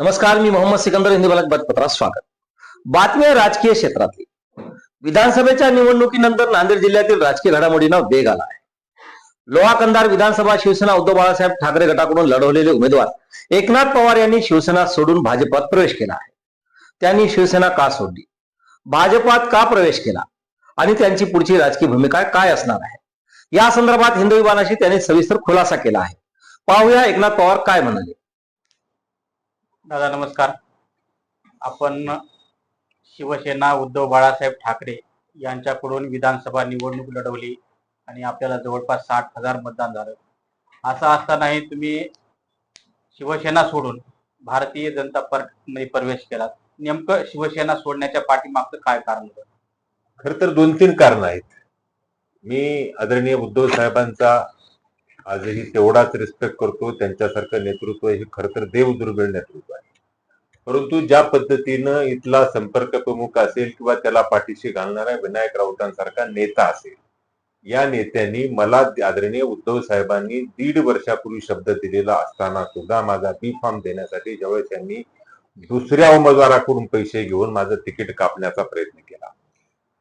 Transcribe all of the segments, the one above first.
नमस्कार मी मोहम्मद सिकंदर हिंदी बालक बातपत्रात स्वागत. बातम्या राजकीय क्षेत्रातली. विधानसभेच्या निवडणुकीनंतर नांदेड जिल्ह्यातील राजकीय घडामोडींना वेग आला आहे. लोहा कंधार विधानसभा शिवसेना उद्धव बाळासाहेब ठाकरे गटाकडून लढवलेले उमेदवार एकनाथ पवार यांनी शिवसेना सोडून भाजपात प्रवेश केला आहे. त्यांनी शिवसेना का सोडली? भाजपात का प्रवेश केला? आणि त्यांची पुढची राजकीय भूमिका काय असणार आहे? या संदर्भात हिंदू विभागाशी त्यांनी सविस्तर खुलासा केला आहे. पाहूया एकनाथ पवार काय म्हणाले. दादा नमस्कार. आपण शिवसेना उद्धव बाळासाहेब ठाकरे यांच्याकडून विधानसभा निवडणूक लढवली आणि आपल्याला जवळपास साठ हजार मतदान झालं. असं असतानाही तुम्ही शिवसेना सोडून भारतीय जनता पार्टीमध्ये प्रवेश केला नेमकं शिवसेना सोडण्याच्या पाठीमागचं काय कारण होतं? खर तर दोन तीन कारण आहेत. मी आदरणीय उद्धव साहेबांचा आजही तेवढाच रिस्पेक्ट करतो. त्यांच्यासारखं नेतृत्व हे खर तर देवदुर्मिळ नेतृत्व आहे. परंतु ज्या पद्धतीनं इथला संपर्क प्रमुख असेल किंवा त्याला पाठीशी घालणारा विनायक राऊतांसारखा नेता असेल या नेत्यांनी मला आदरणीय उद्धव साहेबांनी दीड वर्षापूर्वी शब्द दिलेला असताना सुद्धा माझा बी फॉर्म देण्यासाठी ज्यावेळेस त्यांनी दुसऱ्या उमेदवाराकडून पैसे घेऊन माझं तिकीट कापण्याचा प्रयत्न केला.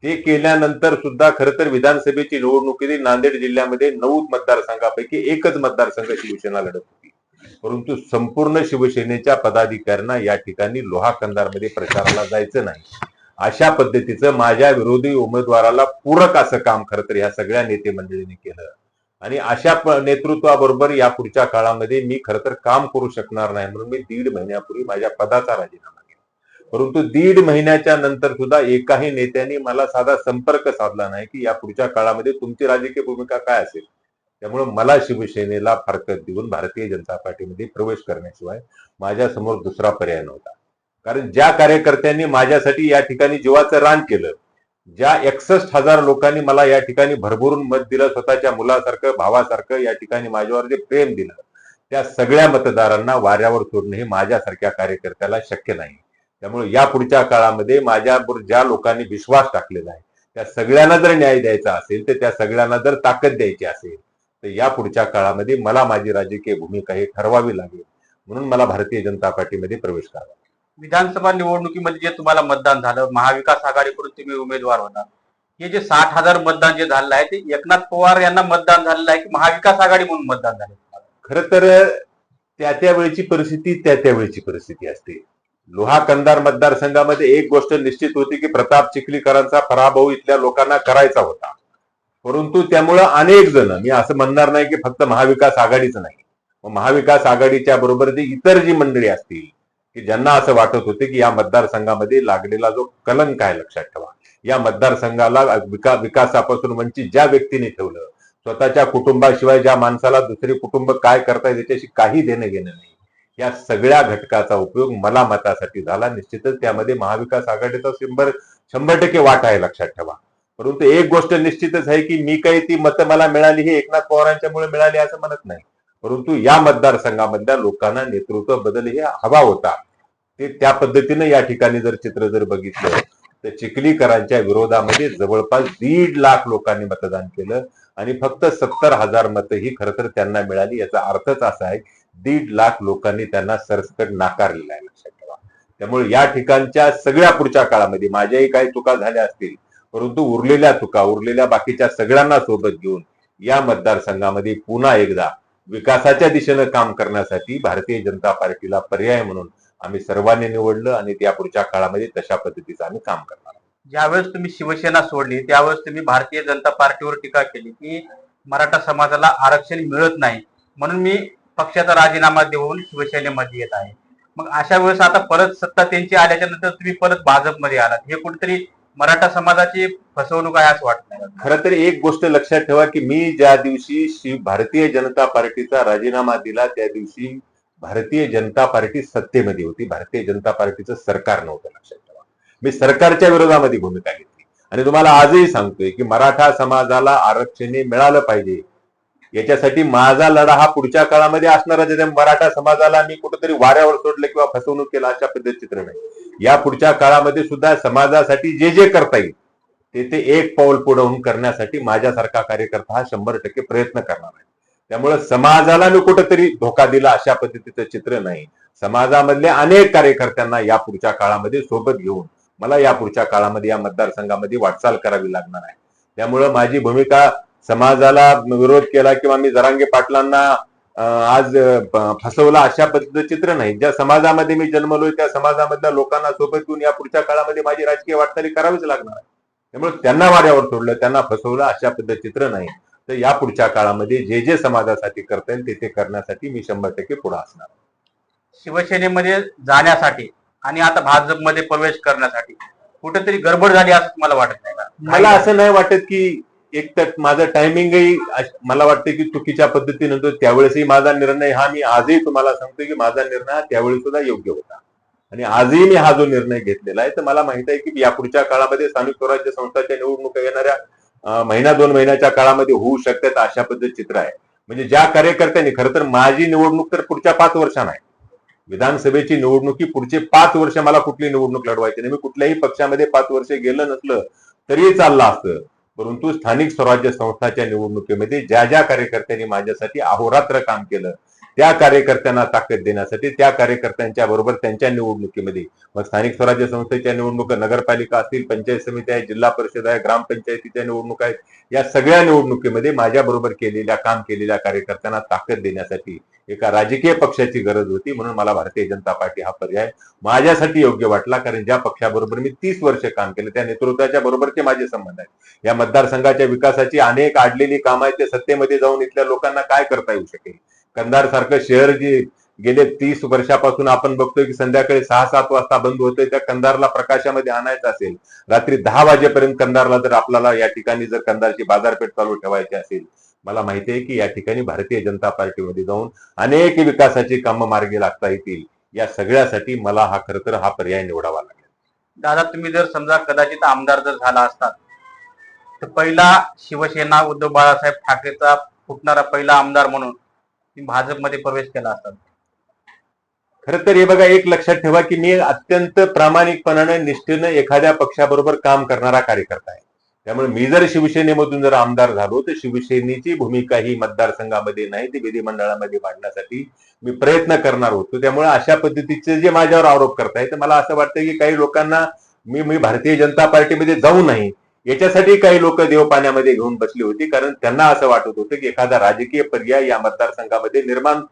ते केल्यानंतर सुद्धा खर तर विधानसभेची निवडणुकीत नांदेड जिल्ह्यामध्ये नऊ मतदारसंघापैकी एकच मतदारसंघ शिवसेना लढत होती. परंतु संपूर्ण शिवसेनेच्या पदाधिकाऱ्यांना या ठिकाणी लोहा कंदारमध्ये प्रचाराला जायचं नाही. अशा पद्धतीचं माझ्या विरोधी उमेदवाराला पूरक असं काम खरं तर या सगळ्या नेते मंडळीने केलं. आणि अशा नेतृत्वाबरोबर या पुढच्या काळामध्ये मी खरं तर काम करू शकणार नाही म्हणून मी दीड महिन्यापूर्वी माझ्या पदाचा राजीनामा परंतु दीड महिन्याच्या नंतर सुद्धा एकाही नेत्यांनी मला साधा संपर्क साधला नाही की या पुढच्या काळामध्ये तुमची राजकीय भूमिका काय असेल. त्यामुळे मला शिवसेनेला फारकत देऊन भारतीय जनता पार्टीमध्ये प्रवेश करण्याशिवाय माझ्यासमोर दुसरा पर्याय नव्हता. कारण ज्या कार्यकर्त्यांनी माझ्यासाठी या ठिकाणी जीवाचं रान केलं ज्या एकसष्ट हजार लोकांनी मला या ठिकाणी भरभरून मत दिलं स्वतःच्या मुलासारखं भावासारखं या ठिकाणी माझ्यावर जे प्रेम दिलं त्या सगळ्या मतदारांना वाऱ्यावर सोडणं हे माझ्यासारख्या कार्यकर्त्याला शक्य नाही. त्यामुळे या पुढच्या काळामध्ये माझ्यावर ज्या लोकांनी विश्वास टाकलेला आहे त्या सगळ्यांना जर न्याय द्यायचा असेल तर त्या सगळ्यांना जर ताकद द्यायची असेल तर या पुढच्या काळामध्ये मला माझी राजकीय भूमिका ही ठरवावी लागेल. म्हणून मला भारतीय जनता पार्टीमध्ये प्रवेश करावा. विधानसभा निवडणुकीमध्ये जे तुम्हाला मतदान झालं महाविकास आघाडीकडून तुम्ही उमेदवार होता. हे जे साठ हजार मतदान जे झालेलं आहे ते एकनाथ पवार यांना मतदान झालेलं आहे की महाविकास आघाडी म्हणून मतदान झालं? खर तर त्या त्या वेळची परिस्थिती त्या त्या वेळची परिस्थिती असते. लोहा कंदार मतदारसंघामध्ये एक गोष्ट निश्चित होती की प्रताप चिखलीकरांचा पराभव इथल्या लोकांना करायचा होता. परंतु त्यामुळं अनेक जण मी असं म्हणणार नाही की फक्त महाविकास आघाडीच नाही महाविकास आघाडीच्या बरोबर जी इतर जी मंडळी असतील की ज्यांना असं वाटत होते की या मतदारसंघामध्ये लागलेला जो कलंक आहे लक्षात ठेवा. या मतदारसंघाला विका विकासापासून वंचित ज्या व्यक्तीने ठेवलं स्वतःच्या कुटुंबाशिवाय ज्या माणसाला दुसरे कुटुंब काय करताय त्याच्याशी काही देणं घेणं नाही. या सगळ्या घटकाचा उपयोग मला मतासाठी झाला. निश्चितच त्यामध्ये महाविकास आघाडीचा शंभर शंभर टक्के वाट आहे लक्षात ठेवा. परंतु एक गोष्ट निश्चितच आहे की मी काही ती मतं मला मिळाली ही एकनाथ पवारांच्यामुळे मिळाली असं म्हणत नाही. परंतु या मतदारसंघामधल्या लोकांना नेतृत्व बदल हे हवा होता. ते त्या पद्धतीनं या ठिकाणी जर चित्र जर बघितलं तर चिखलीकरांच्या विरोधामध्ये जवळपास दीड लाख लोकांनी मतदान केलं आणि फक्त सत्तर हजार मतं ही खरं तर त्यांना मिळाली. याचा अर्थच असा आहे दीड लाख लोकांनी त्यांना सरसकट नाकारलेला आहे लक्षात ठेवा. त्यामुळे या ठिकाणच्या सगळ्या पुढच्या काळामध्ये माझ्याही काही चुका झाल्या असतील परंतु उरलेल्या चुका उरलेल्या बाकीच्या सगळ्यांना सोबत घेऊन या मतदारसंघामध्ये पुन्हा एकदा विकासाच्या दिशेनं काम करण्यासाठी भारतीय जनता पार्टीला पर्याय म्हणून आम्ही सर्वांनी निवडलं आणि त्या पुढच्या काळामध्ये तशा पद्धतीचं आम्ही काम करणार ज्यावेळेस तुम्ही शिवसेना सोडली त्यावेळेस तुम्ही भारतीय जनता पार्टीवर टीका केली की मराठा समाजाला आरक्षण मिळत नाही. म्हणून मी पक्षाचा राजीनामा देऊन शिवसेनेमध्ये येत आहे. मग अशा वेळेस आता परत सत्ता त्यांची आल्याच्यानंतर तुम्ही परत भाजपमध्ये आलात. हे कुठेतरी मराठा समाजाची फसवणूक आहे असं वाटत खर तर एक गोष्ट लक्षात ठेवा की मी ज्या दिवशी शिव भारतीय जनता पार्टीचा राजीनामा दिला त्या दिवशी भारतीय जनता पार्टी सत्तेमध्ये होती. भारतीय जनता पार्टीचं सरकार नव्हतं लक्षात ठेवा. मी सरकारच्या विरोधामध्ये भूमिका घेतली. आणि तुम्हाला आजही सांगतोय की मराठा समाजाला आरक्षण मिळालं पाहिजे. याच्यासाठी माझा लढा हा पुढच्या काळामध्ये असणारा आहे. मराठा समाजाला मी कुठेतरी वाऱ्यावर सोडलं किंवा फसवणूक केलं अशा पद्धत चित्र नाही. या पुढच्या काळामध्ये सुद्धा समाजासाठी जे जे करता येईल ते ते एक पाऊल पुढे होऊन करण्यासाठी माझ्यासारखा कार्यकर्ता हा शंभर टक्के प्रयत्न करणार आहे. त्यामुळे समाजाला मी कुठेतरी धोका दिला अशा पद्धतीचं चित्र नाही. समाजामधल्या अनेक कार्यकर्त्यांना या पुढच्या काळामध्ये सोबत घेऊन मला या पुढच्या काळामध्ये या मतदारसंघामध्ये वाटचाल करावी लागणार आहे. त्यामुळं माझी भूमिका समाजाला विरोध केला किंवा मी जरांगे पाटलांना आज फसवला अशा पद्धतीचं चित्र नाही. ज्या समाजामध्ये मी जन्मलोय त्या समाजामधल्या लोकांना सोबत घेऊन या पुढच्या काळामध्ये माझी राजकीय वाटचाली करावीच लागणार आहे. त्यामुळे त्यांना वाऱ्यावर सोडलं त्यांना फसवलं अशा पद्धत चित्र नाही. तर या पुढच्या काळामध्ये जे जे समाजासाठी करता येईल ते ते करण्यासाठी मी शंभर टक्के पुढे असणार. शिवसेनेमध्ये जाण्यासाठी आणि आता भाजपमध्ये प्रवेश करण्यासाठी कुठेतरी गडबड झाली असं तुम्हाला वाटत नाही. मला असं नाही वाटत की एक तर माझं टायमिंगही मला वाटतं की चुकीच्या पद्धतीनं होतो. त्यावेळेसही माझा निर्णय हा मी आजही तुम्हाला सांगतो की माझा निर्णय हा त्यावेळी सुद्धा योग्य होता. आणि आजही मी हा जो निर्णय घेतलेला आहे तर मला माहीत आहे की या पुढच्या काळामध्ये स्थानिक स्वराज्य संस्थाच्या निवडणुका येणाऱ्या महिना दोन महिन्याच्या काळामध्ये होऊ शकतात अशा पद्धत चित्र आहे. म्हणजे ज्या कार्यकर्त्यांनी खरं तर माझी निवडणूक तर पुढच्या पाच वर्षांना आहे. विधानसभेची निवडणुकी पुढचे पाच वर्ष मला कुठली निवडणूक लढवायची नाही. मी कुठल्याही पक्षामध्ये पाच वर्ष गेलं नसलं तरीही चाललं असतं. परंतु स्थानिक स्वराज्य संस्थाच्या निवडणुकीमध्ये ज्या ज्या कार्यकर्त्यांनी माझ्यासाठी अहोरात्र काम केलं त्या कार्यकर्त्यांना ताकद देण्यासाठी त्या कार्यकर्त्यांच्या बरोबर त्यांच्या निवडणुकीमध्ये. मग स्थानिक स्वराज्य संस्थेच्या निवडणुका नगरपालिका असतील पंचायत समिती आहे जिल्हा परिषद आहे ग्रामपंचायतीच्या निवडणुका आहेत या सगळ्या निवडणुकीमध्ये माझ्याबरोबर केलेल्या काम केलेल्या कार्यकर्त्यांना ताकद देण्यासाठी एका राजकीय पक्षाची गरज होती म्हणून मला भारतीय जनता पार्टी हा पर्याय माझ्यासाठी योग्य वाटला. कारण ज्या पक्षाबरोबर मी तीस वर्ष काम केलं त्या नेतृत्वाच्या बरोबरचे माझे संबंध आहेत. या मतदारसंघाच्या विकासाची अनेक आडलेली कामं आहेत ते सत्तेमध्ये जाऊन इथल्या लोकांना काय करता येऊ शकेल? कंधार सारखं शहर जे गेले तीस वर्षापासून आपण बघतोय की संध्याकाळी सहा सात वाजता बंद होतोय त्या कंधारला प्रकाशामध्ये आणायचं असेल रात्री दहा वाजेपर्यंत कंधारला जर आपल्याला या ठिकाणी जर कंधारची बाजारपेठ चालू ठेवायची असेल मला माहिती आहे की या ठिकाणी भारतीय जनता पार्टीमध्ये जाऊन अनेक विकासाची कामं मार्गी लागता येतील. या सगळ्यासाठी मला हा खरं तर हा पर्याय निवडावा लागेल. दादा तुम्ही जर समजा कदाचित आमदार जर झाला असतात तर पहिला शिवसेना उद्धव बाळासाहेब ठाकरेचा फुटणारा पहिला आमदार म्हणून भाजपमध्ये प्रवेश केला असतात खरं तर हे बघा एक लक्षात ठेवा की मी अत्यंत प्रामाणिकपणाने निष्ठेनं एखाद्या पक्षाबरोबर काम करणारा कार्यकर्ता आहे. त्यामुळे मी जर शिवसेनेमधून जर आमदार झालो तर शिवसेनेची भूमिका ही मतदारसंघामध्ये नाही ती विधिमंडळामध्ये मांडण्यासाठी मी प्रयत्न करणार होतो. त्यामुळे अशा पद्धतीचे जे माझ्यावर आरोप करताय तर मला असं वाटतं की काही लोकांना मी मी भारतीय जनता पार्टीमध्ये जाऊ नाही. याच्यासाठी काही लोक देव पाण्यामध्ये घेऊन बसली होती कारण त्यांना असं वाटत होतं की एखादा राजकीय पर्याय या मतदारसंघामध्ये निर्माण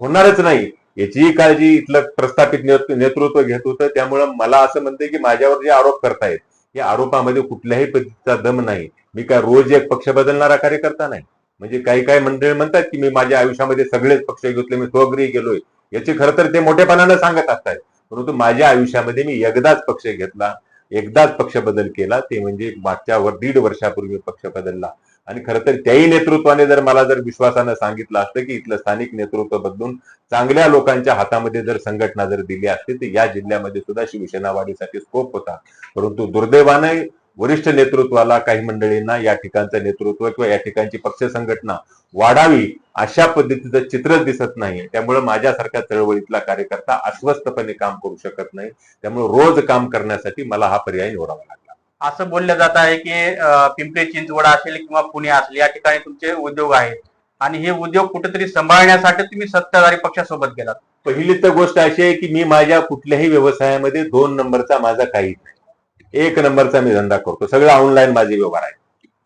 होणारच नाही. याचीही काळजी इथलं प्रस्थापित नेतृत्व घेत होतं. त्यामुळं मला असं म्हणते की माझ्यावर जे आरोप करतायत या आरोपामध्ये कुठल्याही पद्धतीचा दम नाही. मी काय रोज एक पक्ष बदलणारा कार्यकर्ता नाही. म्हणजे काही काही मंडळी म्हणतात की मी माझ्या आयुष्यामध्ये सगळेच पक्ष घेतले मी स्वगृही गेलोय. याची खरं तर ते मोठेपणानं सांगत असतात. परंतु माझ्या आयुष्यामध्ये मी एकदाच पक्ष घेतला एकदाच पक्ष बदल केला. ते म्हणजे मागच्या वर दीड वर्षापूर्वी पक्ष बदलला. आणि खरं तर त्याही नेतृत्वाने जर मला जर विश्वासानं सांगितलं असतं की इथलं स्थानिक नेतृत्व बदलून चांगल्या लोकांच्या हातामध्ये जर संघटना जर दिली असते तर या जिल्ह्यामध्ये सुद्धा शिवसेना वाढीसाठी स्कोप होता. परंतु दुर्दैवाने वरिष्ठ नेतृत्वाला काही मंडळींना या ठिकाणचं नेतृत्व किंवा या ठिकाणची पक्ष संघटना वाढावी अशा पद्धतीचं चित्रच दिसत नाही. त्यामुळे माझ्यासारख्या चळवळीतला कार्यकर्ता अस्वस्थपणे काम करू शकत नाही. त्यामुळे रोज काम करण्यासाठी मला हा पर्याय निवडावा लागला. असं बोललं जात आहे की पिंपरी चिंचवड असेल किंवा पुणे असेल या ठिकाणी तुमचे उद्योग आहेत. आणि हे उद्योग कुठेतरी सांभाळण्यासाठी तुम्ही सत्ताधारी पक्षासोबत गेलात. पहिली तर गोष्ट अशी आहे की मी माझ्या कुठल्याही व्यवसायामध्ये दोन नंबरचा माझा काहीच नाही. एक नंबरचा मी धंदा करतो. सगळं ऑनलाईन माझे व्यवहार आहे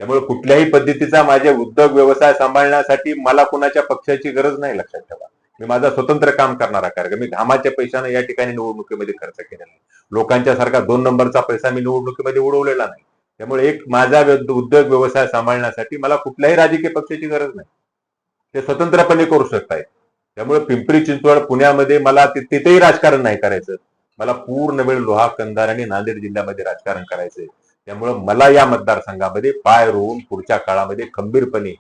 त्यामुळे कुठल्याही पद्धतीचा माझे उद्योग व्यवसाय सांभाळण्यासाठी मला कुणाच्या पक्षाची गरज नाही लक्षात ठेवा. मी माझा स्वतंत्र काम करणारा कार्यक्रम मी घामाच्या पैशानं या ठिकाणी निवडणुकीमध्ये खर्च केलेला नाही लोकांच्या सारखा दोन नंबरचा पैसा मी निवडणुकीमध्ये उडवलेला नाही. त्यामुळे एक माझा उद्योग व्यवसाय सांभाळण्यासाठी मला कुठल्याही राजकीय पक्षाची गरज नाही. ते स्वतंत्रपणे करू शकतायत त्यामुळे पिंपरी चिंचवड पुण्यामध्ये मला तिथेही राजकारण नाही करायचं. मला पूर्ण वेळ लोहा कंधार आणि नांदेड जिल्ह्यामध्ये राजकारण करायचंय. त्यामुळे मला या मतदारसंघामध्ये पाय रोवून पुढच्या काळामध्ये खंबीरपणे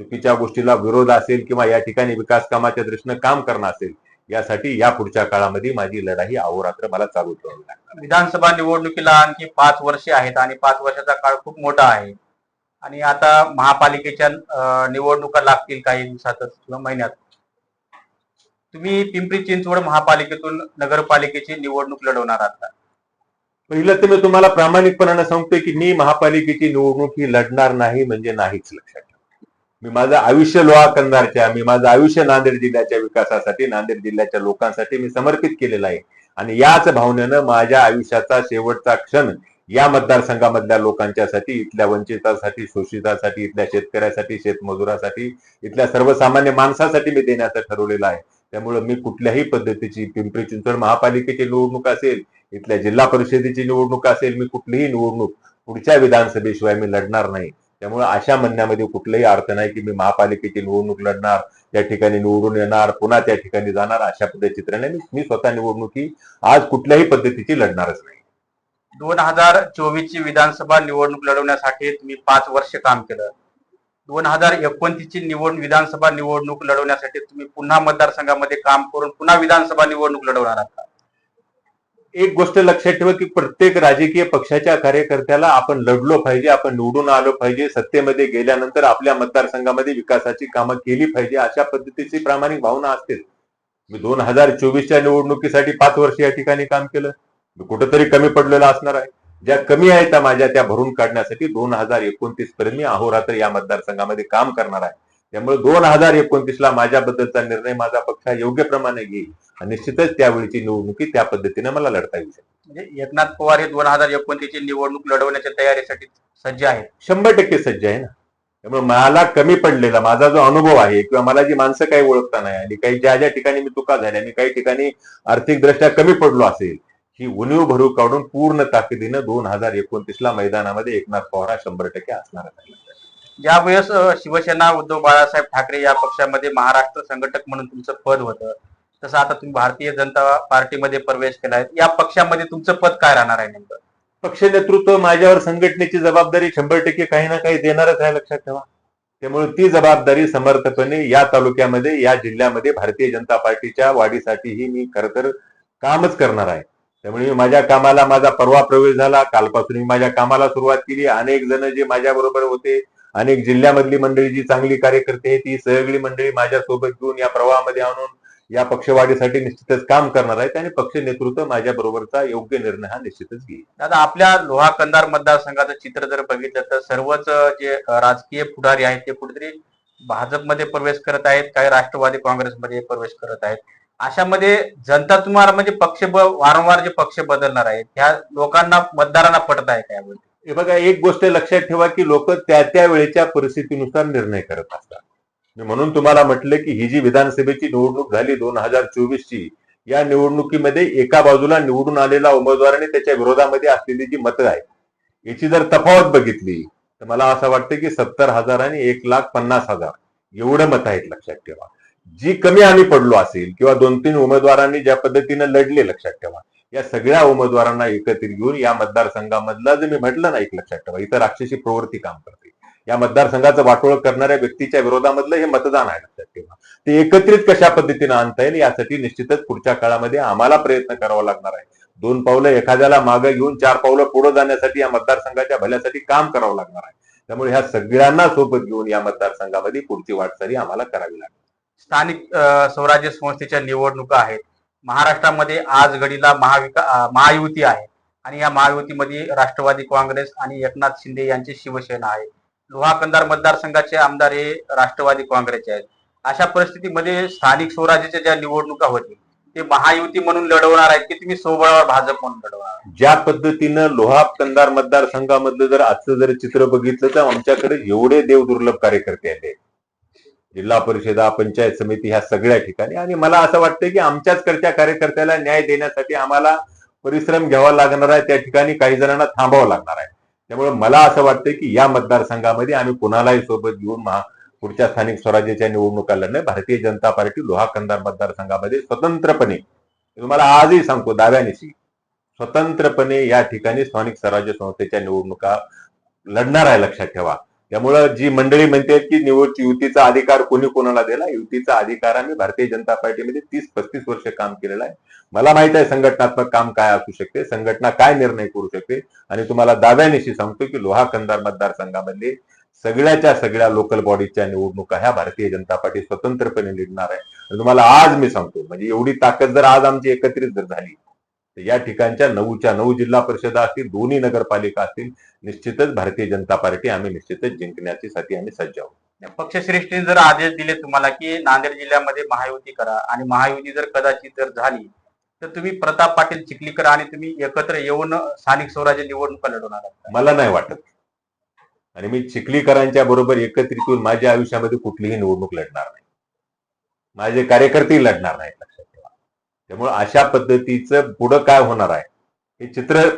चुकीच्या गोष्टीला विरोध असेल किंवा या ठिकाणी विकास कामाच्या दृष्टीनं काम करणं असेल यासाठी या पुढच्या काळामध्ये माझी लढाई अहोरात्र मला चालू ठेवावी लागणार विधानसभा निवडणुकीला आणखी पाच वर्षे आहेत आणि पाच वर्षाचा काळ खूप मोठा आहे. आणि आता महापालिकेच्या निवडणुका लागतील काही दिवसातच किंवा महिन्यात. तुम्ही पिंपरी चिंचवड महापालिकेतून नगरपालिकेची निवडणूक लढवणार आहात? पहिलं तर मी तुम्हाला प्रामाणिकपणानं सांगतोय की मी महापालिकेची निवडणूक ही लढणार नाही म्हणजे नाहीच लक्षात मी माझं आयुष्य लोहा कंधारच्या मी माझं आयुष्य नांदेड जिल्ह्याच्या विकासासाठी नांदेड जिल्ह्याच्या लोकांसाठी मी समर्पित केलेलं आहे. आणि याच भावनेनं माझ्या आयुष्याचा शेवटचा क्षण या मतदारसंघामधल्या लोकांच्यासाठी इथल्या वंचितासाठी शोषितासाठी इथल्या शेतकऱ्यासाठी शेतमजुरासाठी इथल्या सर्वसामान्य माणसासाठी मी देण्याचं ठरवलेलं आहे. त्यामुळे मी कुठल्याही पद्धतीची पिंपरी चिंचवड महापालिकेची निवडणूक असेल इथल्या जिल्हा परिषदेची निवडणूक असेल मी कुठलीही निवडणूक पुढच्या विधानसभेशिवाय मी लढणार नाही. त्यामुळे अशा म्हणण्यामध्ये कुठलाही अर्थ नाही की मी महापालिकेची निवडणूक लढणार त्या ठिकाणी निवडून येणार पुन्हा त्या ठिकाणी जाणार अशा पद्धती चित्र नाही. मी स्वतः निवडणुकी आज कुठल्याही पद्धतीची लढणारच नाही. दोन हजार चोवीस ची विधानसभा निवडणूक लढवण्यासाठी तुम्ही पाच वर्ष काम केलं. दोन हजार एकोणतीस ची निवड विधानसभा निवडणूक लढवण्यासाठी तुम्ही पुन्हा मतदारसंघामध्ये काम करून पुन्हा विधानसभा निवडणूक लढवणार आहात. एक गोष्ट लक्षात ठेवा की प्रत्येक राजकीय पक्षाच्या कार्यकर्त्याला आपण लढलो पाहिजे आपण निवडून आलो पाहिजे सत्तेमध्ये गेल्यानंतर आपल्या मतदारसंघामध्ये विकासाची कामं केली पाहिजे अशा पद्धतीची प्रामाणिक भावना असते मी दोन हजार चोवीसच्या निवडणुकीसाठी पाच वर्ष या ठिकाणी काम केलं. मी कुठंतरी कमी पडलेलं असणार आहे. ज्या कमी आहेत त्या माझ्या त्या भरून काढण्यासाठी दोन हजार एकोणतीस पर्यंत मी अहोरात्र या मतदारसंघामध्ये काम करणार आहे. त्यामुळे दोन हजार एकोणतीस ला माझ्याबद्दलचा निर्णय माझा पक्ष योग्य प्रमाणे घेईल. आणि निश्चितच त्यावेळीची निवडणुकी त्या पद्धतीने मला लढता येऊ शकते म्हणजे एकनाथ पवार हे दोन हजार एकोणतीस ची निवडणूक लढवण्याच्या तयारीसाठी सज्ज आहेत. शंभर टक्के सज्ज आहे ना. त्यामुळे मला कमी पडलेला माझा जो अनुभव आहे किंवा मला जी माणसं काही ओळखता नाही आणि काही ज्या ज्या ठिकाणी मी चुका झाल्या मी काही ठिकाणी आर्थिकदृष्ट्या कमी पडलो असेल ही उणीव भरू काढून पूर्ण ताकदीनं दोन हजार एकोणतीस ला मैदानामध्ये एकनाथ पवार हा शंभर टक्के असणार आहे. ज्यावेळेस शिवसेना उद्धव बाळासाहेब ठाकरे या पक्षामध्ये महाराष्ट्र संघटक म्हणून तुमचं पद होतं तसं आता तुम्ही भारतीय जनता पार्टीमध्ये प्रवेश केलाय या पक्षामध्ये तुमचं पद काय राहणार आहे नेमकं? पक्ष नेतृत्व माझ्यावर संघटनेची जबाबदारी शंभर टक्के काही ना काही देणारच आहे लक्षात ठेवा. त्यामुळे ती जबाबदारी समर्थपणे या तालुक्यामध्ये या जिल्ह्यामध्ये भारतीय जनता पार्टीच्या वाढीसाठीही मी खरं तर कामच करणार आहे. त्यामुळे मी माझ्या कामाला माझा परवा प्रवेश झाला. कालपासून मी माझ्या कामाला सुरुवात केली. अनेक जण जे माझ्या बरोबर होते अनेक जिल्ह्यामधली मंडळी जी चांगली कार्यकर्ते आहे ती सगळी मंडळी माझ्या सोबत घेऊन या प्रवाहामध्ये आणून या पक्षवाढीसाठी निश्चितच काम करणार आहेत आणि पक्ष नेतृत्व माझ्या बरोबरचा योग्य निर्णय हा निश्चितच घेईल. दादा आपल्या लोहा कंधार मतदारसंघाचं चित्र जर बघितलं तर सर्वच जे राजकीय पुढारी आहेत ते कुठेतरी भाजपमध्ये प्रवेश करत आहेत काही राष्ट्रवादी काँग्रेसमध्ये प्रवेश करत आहेत. अशामध्ये जनता तुम्हाला म्हणजे पक्ष वारंवार जे पक्ष बदलणार आहेत ह्या लोकांना मतदारांना पटत आहे काय हे बघा एक गोष्ट लक्षात ठेवा की लोक त्या त्या वेळेच्या परिस्थितीनुसार निर्णय करत असतात. म्हणून तुम्हाला म्हटलं की ही जी विधानसभेची निवडणूक झाली दोन हजार चोवीस ची या निवडणुकीमध्ये एका बाजूला निवडून आलेला उमेदवार आणि त्याच्या विरोधामध्ये असलेली जी मतं आहेत याची जर तफावत बघितली तर मला असं वाटतं की सत्तर हजार आणि एक लाख पन्नास हजार एवढं मत आहेत लक्षात ठेवा. जी कमी आम्ही पडलो असेल किंवा दोन तीन उमेदवारांनी ज्या पद्धतीनं लढले लक्षात ठेवा. या सगळ्या उमेदवारांना एकत्रित घेऊन या मतदारसंघामधला जे मी म्हटलं ना एक लक्षात ठेवा इथं राक्षसी प्रवृत्ती काम करते. या मतदारसंघाचं वाटोळ करणाऱ्या व्यक्तीच्या विरोधामधलं हे मतदान आहे लक्षात ठेवा. ते एकत्रित कशा पद्धतीनं आणता येईल यासाठी निश्चितच पुढच्या काळामध्ये आम्हाला प्रयत्न करावा लागणार आहे. दोन पावलं एखाद्याला मागे घेऊन चार पावलं पुढे जाण्यासाठी या मतदारसंघाच्या भल्यासाठी काम करावं लागणार आहे. त्यामुळे ह्या सगळ्यांना सोबत घेऊन या मतदारसंघामध्ये पुढची वाटचाली आम्हाला करावी लागेल स्थानिक स्वराज्य संस्थेच्या निवडणुका आहेत. महाराष्ट्रामध्ये आज घडीला महाविका महायुती आहे. आणि या महायुतीमध्ये राष्ट्रवादी काँग्रेस आणि एकनाथ शिंदे यांची शिवसेना आहे. लोहा कंधार मतदारसंघाचे आमदार हे राष्ट्रवादी काँग्रेसचे आहेत. अशा परिस्थितीमध्ये स्थानिक स्वराज्याच्या ज्या निवडणुका होतील ते महायुती म्हणून लढवणार आहेत की तुम्ही सोबळावर भाजप म्हणून लढवणार ज्या पद्धतीनं लोहा कंदार मतदारसंघामधलं जर आजचं जर चित्र बघितलं तर आमच्याकडे एवढे देव दुर्लभ कार्यकर्ते आहेत. जिल्हा परिषदा पंचायत समिती ह्या सगळ्या ठिकाणी. आणि मला असं वाटतं की आमच्याचकडच्या कार्यकर्त्याला न्याय देण्यासाठी आम्हाला परिश्रम घ्यावा लागणार आहे. त्या ठिकाणी काही जणांना थांबावं लागणार आहे. त्यामुळे मला असं वाटतं की या मतदारसंघामध्ये आम्ही कुणालाही सोबत घेऊन महा पुढच्या स्थानिक स्वराज्याच्या निवडणुका लढणं भारतीय जनता पार्टी लोहा कंदार मतदारसंघामध्ये स्वतंत्रपणे तुम्हाला आजही सांगतो दाव्यानिशी स्वतंत्रपणे या ठिकाणी स्थानिक स्वराज्य संस्थेच्या निवडणुका लढणार आहे लक्षात ठेवा. त्यामुळं जी मंडळी म्हणते की निवड युतीचा अधिकार कोणी कोणाला दिला? युतीचा अधिकार आम्ही भारतीय जनता पार्टीमध्ये तीस पस्तीस वर्ष काम केलेलं आहे. मला माहीत आहे संघटनात्मक काम काय असू शकते संघटना काय निर्णय करू शकते आणि तुम्हाला दाव्यानिशी सांगतो की लोहा कंदार मतदारसंघामध्ये सगळ्याच्या सगळ्या लोकल बॉडीच्या निवडणुका ह्या भारतीय जनता पार्टी स्वतंत्रपणे लढणार आहे. तुम्हाला आज मी सांगतो म्हणजे एवढी ताकद जर आज आमची एकत्रित जर झाली या ठिकाणच्या नऊच्या नऊ जिल्हा परिषदा असतील दोन्ही नगरपालिका असतील निश्चितच भारतीय जनता पार्टी आम्ही निश्चितच जिंकण्याची साठी आम्ही सज्ज आहोत. पक्षश्रेष्ठीने जर आदेश दिले तुम्हाला की नांदेड जिल्ह्यामध्ये महायुती करा आणि महायुती जर कदाचित जर झाली तर तुम्ही प्रताप पाटील चिखलीकर आणि तुम्ही एकत्र येऊन स्थानिक स्वराज्य निवडणुका लढवणार मला नाही वाटत. आणि मी चिखलीकरांच्या बरोबर एकत्रित येऊन माझ्या आयुष्यामध्ये कुठलीही निवडणूक लढणार नाही. माझे कार्यकर्तेही लढणार नाहीत. त्यामुळे अशा पद्धतीचं पुढं काय होणार आहे? हे चित्र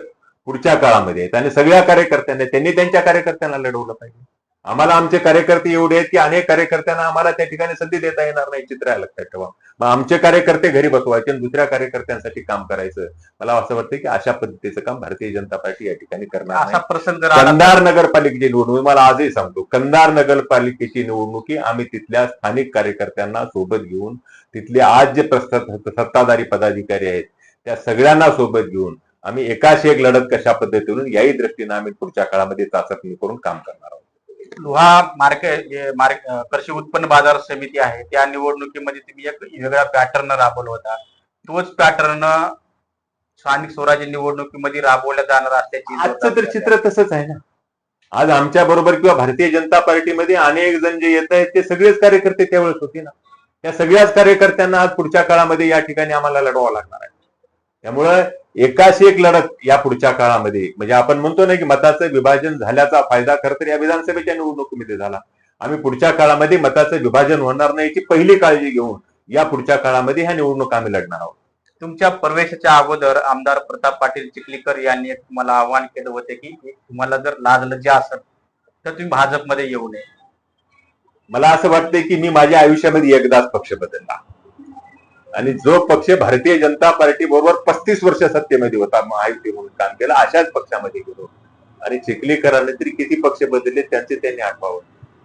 पुढच्या काळामध्ये आहेत आणि सगळ्या कार्यकर्त्यांना त्यांनी त्यांच्या कार्यकर्त्यांना लढवलं पाहिजे. आम्हाला आमचे कार्यकर्ते एवढे आहेत की अनेक कार्यकर्त्यांना आम्हाला त्या ठिकाणी संधी देता येणार नाही चित्र आहे लक्षात ठेवा. मग आमचे कार्यकर्ते घरी बसवायचे आणि दुसऱ्या कार्यकर्त्यांसाठी काम करायचं. मला असं वाटतं की अशा पद्धतीचं काम भारतीय जनता पार्टी या ठिकाणी करणार असा प्रसंग कंधार नगरपालिकेची निवडणूक मला आजही सांगतो कंधार नगरपालिकेची निवडणुकी आम्ही तिथल्या स्थानिक कार्यकर्त्यांना सोबत घेऊन तिथले आज जे सत्ताधारी पदाधिकारी आहेत त्या सगळ्यांना सोबत घेऊन आम्ही एकाशी एक लढत कशा पद्धतीने याही दृष्टीने आम्ही पुढच्या काळामध्ये चाचपणी करून काम करणार आहोत. लोहा मार्केट जे मार्क कृषी उत्पन्न बाजार समिती आहे. त्या निवडणुकीमध्ये तुम्ही एक वेगळा पॅटर्न राबवला होता. तोच पॅटर्न स्थानिक स्वराज्य निवडणुकीमध्ये राबवला जाणार असल्याची आजचं तर चित्र तसंच आहे ना? आज आमच्या बरोबर किंवा भारतीय जनता पार्टीमध्ये अनेक जण जे येत आहेत ते सगळेच कार्यकर्ते त्यावेळेस होते ना. त्या सगळ्याच कार्यकर्त्यांना आज पुढच्या काळामध्ये या ठिकाणी आम्हाला लढवावं लागणार आहे. त्यामुळं एकाशी एक लढत या पुढच्या काळामध्ये म्हणजे आपण म्हणतो ना की मताचं विभाजन झाल्याचा फायदा खरं तर या विधानसभेच्या निवडणुकीमध्ये झाला. आम्ही पुढच्या काळामध्ये मताचं विभाजन होणार नाही याची पहिली काळजी घेऊन या पुढच्या काळामध्ये ह्या निवडणूक आम्ही लढणार आहोत. तुमच्या प्रवेशाच्या अगोदर आमदार प्रताप पाटील चिखलीकर यांनी तुम्हाला आवाहन केलं होते की तुम्हाला जर लाज लज्जा असेल तर तुम्ही भाजपमध्ये येऊ नये. मला असं वाटतंय की मी माझ्या आयुष्यामध्ये एकदाच पक्ष बदलला. आणि जो पक्ष भारतीय जनता पार्टी बरोबर पस्तीस वर्ष सत्तेमध्ये होता महायुती म्हणून काम केलं अशाच पक्षामध्ये गेलो. आणि चिखलीकरांनी तरी किती पक्ष बदलले त्यांचे त्यांनी आठवावं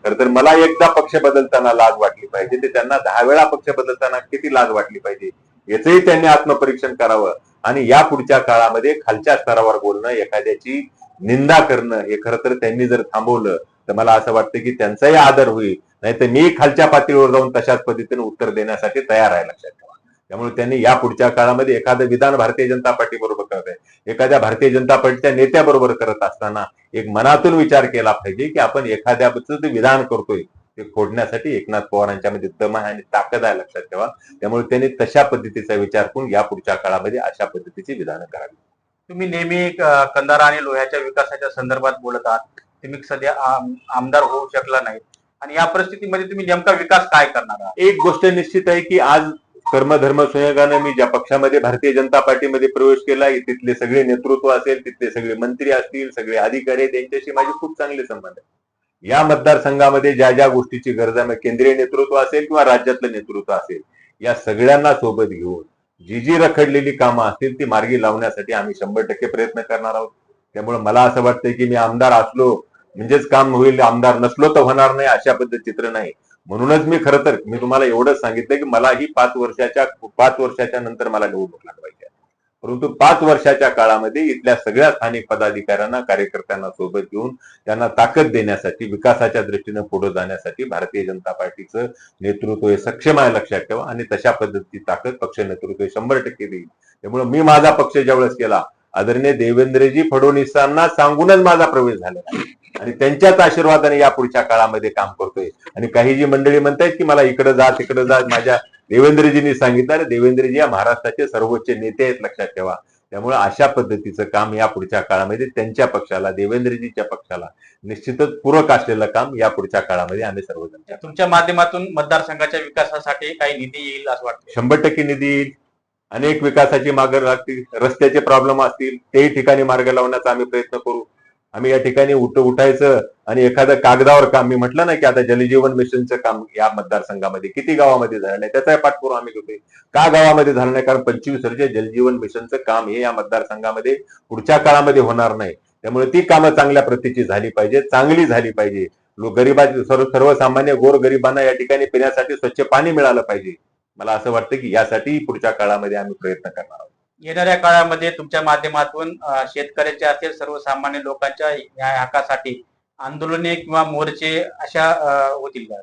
खर तर मला एकदा पक्ष बदलताना लाज वाटली पाहिजे ते त्यांना दहा वेळा पक्ष बदलताना किती लाज वाटली पाहिजे याचंही त्यांनी आत्मपरीक्षण करावं. आणि या पुढच्या काळामध्ये खालच्या स्तरावर बोलणं एखाद्याची निंदा करणं हे खरं तर त्यांनी जर थांबवलं तर मला असं वाटतं की त्यांचाही आदर होईल. नाही तर मी खालच्या पातळीवर जाऊन तशाच पद्धतीने उत्तर देण्यासाठी तयार आहे लक्षात ठेवा. त्यामुळे त्यांनी या पुढच्या काळामध्ये एखादं विधान भारतीय जनता पार्टी बरोबर करत आहे. एखाद्या भारतीय जनता पार्टीच्या नेत्याबरोबर करत असताना एक मनातून विचार केला पाहिजे की आपण एखाद्याचं जे विधान करतोय ते फोडण्यासाठी एकनाथ पवारांच्यामध्ये दम आहे आणि ताकद आहे लक्षात ठेवा. त्यामुळे त्यांनी तशा पद्धतीचा विचार करून या पुढच्या काळामध्ये अशा पद्धतीची विधानं करावी. तुम्ही नेहमी कंधारा आणि लोह्याच्या विकासाच्या संदर्भात बोलत आहात. तुम्ही सध्या आम- आमदार होऊ शकला नाही आणि या परिस्थितीमध्ये तुम्ही नेमका विकास काय करणार आहात? एक गोष्ट निश्चित आहे की आज कर्मधर्म संयोगानं मी ज्या पक्षामध्ये भारतीय जनता पार्टीमध्ये प्रवेश केला तिथले सगळे नेतृत्व असेल तिथले सगळे मंत्री असतील सगळे अधिकारी त्यांच्याशी माझे खूप चांगले संबंध आहेत. या मतदारसंघामध्ये ज्या ज्या गोष्टीची गरज आहे केंद्रीय नेतृत्व असेल किंवा राज्यातलं नेतृत्व असेल या सगळ्यांना सोबत घेऊन जी जी रखडलेली कामं असतील ती मार्गी लावण्यासाठी आम्ही शंभर टक्के प्रयत्न करणार आहोत. त्यामुळे मला असं वाटतंय की मी आमदार असलो म्हणजेच काम होईल आमदार नसलो तर होणार नाही अशा पद्धत चित्र नाही. म्हणूनच मी खरं तर मी तुम्हाला एवढंच सांगितलं की मला ही पाच वर्षाच्या पाच वर्षाच्या नंतर मला निवडणूक लागवायची आहे. परंतु पाच वर्षाच्या काळामध्ये इथल्या सगळ्या स्थानिक पदाधिकाऱ्यांना कार्यकर्त्यांना सोबत घेऊन त्यांना ताकद देण्यासाठी विकासाच्या दृष्टीनं पुढे जाण्यासाठी भारतीय जनता पार्टीचं नेतृत्व हे सक्षम आहे लक्षात ठेवा आणि तशा पद्धतीची ताकद पक्ष नेतृत्व शंभर टक्के देईल. त्यामुळे मी माझा पक्ष ज्यावेळेस केला आदरणीय देवेंद्रजी फडणवीसांना सांगूनच माझा प्रवेश झालेला आणि त्यांच्याच आशीर्वादाने या पुढच्या काळामध्ये काम करतोय. आणि काही जी मंडळी म्हणतायत की मला इकडे जा तिकडे जा माझ्या देवेंद्रजींनी सांगितलं आणि देवेंद्रजी या महाराष्ट्राचे सर्वोच्च नेते आहेत लक्षात ठेवा. त्यामुळे अशा पद्धतीचं काम या पुढच्या काळामध्ये त्यांच्या पक्षाला देवेंद्रजीच्या पक्षाला निश्चितच पूरक असलेलं काम या पुढच्या काळामध्ये आम्ही सर्वजण. तुमच्या माध्यमातून मतदारसंघाच्या विकासासाठी काही निधी येईल असं वाटतं शंभर टक्के निधी येईल. अनेक विकासाची मार्ग लागतील रस्त्याचे प्रॉब्लेम असतील तेही ठिकाणी मार्ग लावण्याचा आम्ही प्रयत्न करू. आम्ही या ठिकाणी उठ उठायचं आणि एखादं कागदावर काम मी म्हटलं ना की आता जलजीवन मिशनचं काम या मतदारसंघामध्ये किती गावामध्ये झालं नाही त्याचा पाठपुरावा आम्ही घेतोय. का गावामध्ये झालं नाही? कारण पंचवीस वर्ष जलजीवन मिशनचं काम हे या मतदारसंघामध्ये पुढच्या काळामध्ये होणार नाही. त्यामुळे ती कामं चांगल्या प्रतीची झाली पाहिजे चांगली झाली पाहिजे. लोक गरिबा सर्व सर्वसामान्य गोर गरिबांना या ठिकाणी पिण्यासाठी स्वच्छ पाणी मिळालं पाहिजे. मला असं वाटतं की यासाठी पुढच्या काळामध्ये आम्ही प्रयत्न करणार आहोत. येणाऱ्या काळामध्ये तुमच्या माध्यमातून अं, शेतकऱ्याच्या असेल सर्वसामान्य लोकांच्या या हक्कासाठी आंदोलने किंवा मोर्चे अशा होतील का?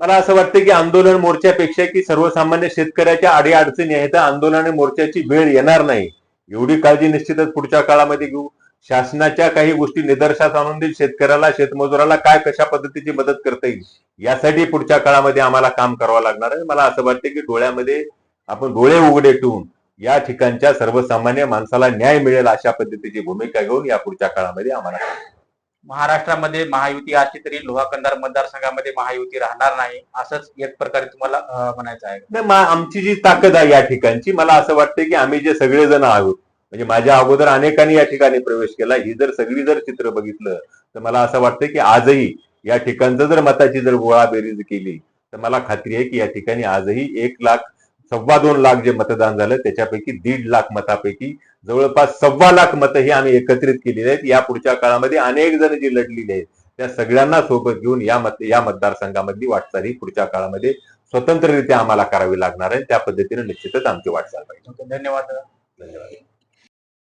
मला असं वाटतं की आंदोलन मोर्चापेक्षा की सर्वसामान्य शेतकऱ्याच्या अडी अडचणी आहेत आंदोलन आणि मोर्चाची वेळ येणार नाही. एवढी काळजी निश्चितच पुढच्या काळामध्ये घेऊ. शासनाच्या काही गोष्टी निदर्शनास आणून देईल शेतकऱ्याला शेतमजुराला काय कशा पद्धतीची मदत करता येईल यासाठी पुढच्या काळामध्ये आम्हाला काम करावं लागणार आहे. मला असं वाटतं की डोळ्यामध्ये आपण डोळे उघडे ठेवून या ठिकाणच्या सर्वसामान्य माणसाला न्याय मिळेल अशा पद्धतीची भूमिका घेऊन या पुढच्या काळामध्ये आम्हाला महाराष्ट्रामध्ये महायुती असली तरी लोहा कंधार मतदारसंघामध्ये महायुती राहणार नाही असंच एक प्रकारे तुम्हाला म्हणायचं आहे. आमची जी ताकद आहे या ठिकाणची मला असं वाटतं की आम्ही जे सगळेजण आहोत म्हणजे माझ्या अगोदर अनेकांनी या ठिकाणी प्रवेश केला ही जर सगळी जर चित्र बघितलं तर मला असं वाटतं की आजही या ठिकाणचं जर मताची जर गोळा बेरीज केली तर मला खात्री आहे की या ठिकाणी आजही एक लाख सव्वा दोन लाख जे मतदान झालं त्याच्यापैकी दीड लाख मतापैकी जवळपास सव्वा लाख मतं ही आम्ही एकत्रित केलेली आहेत. या पुढच्या काळामध्ये अनेक जण जी लढलेली आहेत त्या सगळ्यांना सोबत घेऊन या मत या मतदारसंघामधली वाटचाल ही पुढच्या काळामध्ये स्वतंत्ररित्या आम्हाला करावी लागणार आहे. त्या पद्धतीने निश्चितच आमची वाटचाल पाहिजे धन्यवाद धन्यवाद.